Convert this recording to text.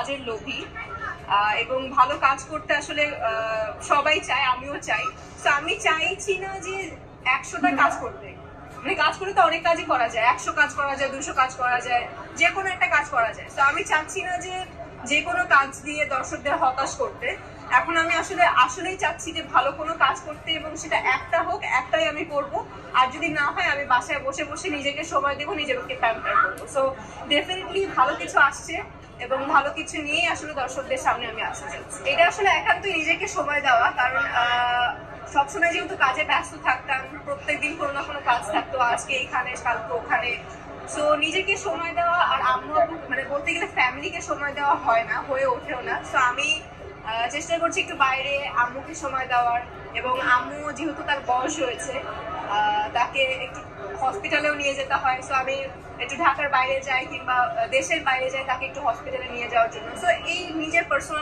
কাজের লোভী এবং ভালো কাজ করতে আসলে সবাই চায়, আমিও চাই। তো আমি চাইছি না যে একশোটা কাজ করতে। মানে কাজ করে তো অনেক কাজই করা যায়, একশো কাজ করা যায়, দুশো কাজ করা যায়, যে কোনো একটা কাজ করা যায়। তো আমি চাচ্ছি না যে যে কোনো কাজ দিয়ে দর্শকদের হতাশ করতে। এখন আমি আসলে, আসলেই চাচ্ছি যে ভালো কোনো কাজ করতে এবং সেটা একটা হোক, একটাই আমি করব। আর যদি না হয়, আমি বাসায় বসে বসে নিজেকে সময় দেবো নিজেকে প্যাম্পার করব। সো ডেফিনেটলি ভালো কিছু আসছে। এবং ভালো কিছু নিয়েই আসলে দর্শকদের সামনে আমি আসতে চাচ্ছি। এটা আসলে একান্তই নিজেকে সময় দেওয়া, কারণ সবসময় যেহেতু কাজে ব্যস্ত থাকতাম, প্রত্যেকদিন কোনো না কোনো কাজ থাকতো, আজকে এইখানে, কালকে ওখানে। সো নিজেকে সময় দেওয়া আর আম্মু মানে বলতে গেলে ফ্যামিলিকে সময় দেওয়া হয় না, হয়ে ওঠেও না। সো আমি চেষ্টা করছি একটু বাইরে আম্মুকে সময় দেওয়ার এবং আম্মু যেহেতু তার বয়স হয়েছে তাকে একটু হসপিটালেও নিয়ে যেতে হয়। সো আমি একটু ঢাকার বাইরে যাই কিংবা দেশের বাইরে যাই, তাকে একটু হসপিটালে নিয়ে যাওয়ার জন্য। সো এই নিজের পার্সোনাল